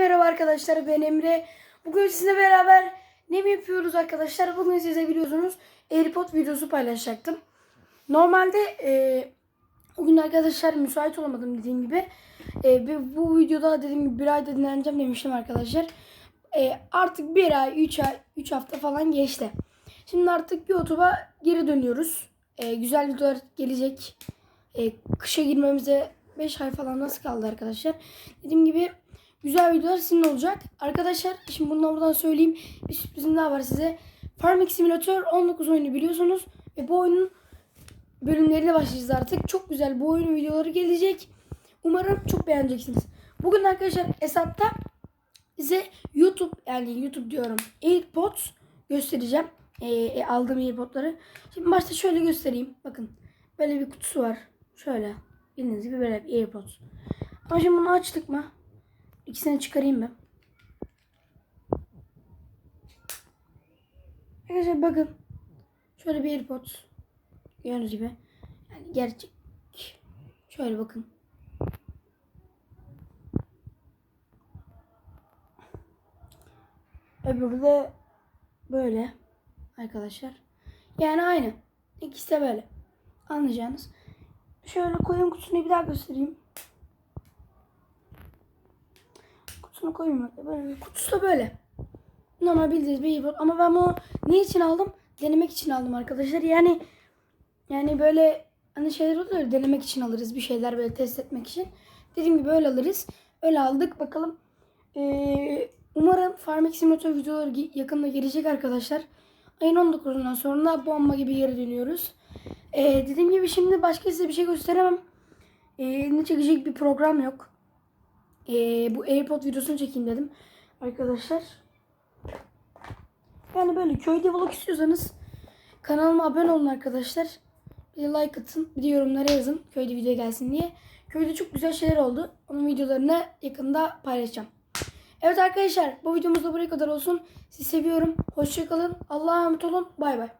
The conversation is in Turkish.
merhaba arkadaşlar ben Emre. Bugün sizinle beraber ne mi yapıyoruz arkadaşlar? Bugün size biliyorsunuz AirPod videosu paylaşacaktım. Normalde e, o gün arkadaşlar müsait olamadım dediğim gibi. E, bu videoda dediğim gibi bir ayda dinleneceğim demiştim arkadaşlar. E, artık bir ay, üç ay, üç hafta falan geçti. Şimdi artık YouTube'a geri dönüyoruz. E, güzel videolar gelecek. E, kışa girmemize 5 ay falan nasıl kaldı arkadaşlar. Dediğim gibi güzel videolar sizin olacak. Arkadaşlar şimdi bunu da buradan söyleyeyim. Bir sürprizim daha var size. Farming Simulator 19 oyunu biliyorsunuz. Ve bu oyunun bölümleriyle başlayacağız artık. Çok güzel bu oyunun videoları gelecek. Umarım çok beğeneceksiniz. Bugün arkadaşlar hesapta size YouTube yani YouTube diyorum AirPods göstereceğim. Ee, aldığım AirPod'ları. Şimdi başta şöyle göstereyim. Bakın böyle bir kutusu var. Şöyle. Bildiğiniz gibi böyle AirPods. Ama şimdi bunu açtık mı? İkisini çıkarayım ben. Arkadaşlar bakın. Şöyle bir AirPods. Gördüğünüz gibi. Yani gerçek. Şöyle bakın. Öbürü de böyle arkadaşlar. Yani aynı. İkisi de böyle. Anlayacağınız. Şöyle koyun kutusunu bir daha göstereyim. Kutusunu bak. Böyle, kutusu da böyle. Normal bildiğiniz bir iPod. Ama ben bunu ne için aldım? Denemek için aldım arkadaşlar. Yani yani böyle hani şeyler oluyor denemek için alırız bir şeyler böyle test etmek için. Dediğim gibi öyle alırız. Öyle aldık. Bakalım. Ee, umarım Farming Simulator videoları yakında gelecek arkadaşlar. Ayın 19'undan sonra bomba gibi geri dönüyoruz. Ee, dediğim gibi şimdi başka size bir şey gösteremem. Ee, ne çekecek bir program yok. Ee, bu AirPod videosunu çekeyim dedim. Arkadaşlar. Yani böyle köyde vlog istiyorsanız kanalıma abone olun arkadaşlar. Bir like atın. Bir de yorumlara yazın. Köyde video gelsin diye. Köyde çok güzel şeyler oldu. Onun videolarını yakında paylaşacağım. Evet arkadaşlar bu videomuz da buraya kadar olsun. Sizi seviyorum. Hoşçakalın. Allah'a emanet olun. Bay bay.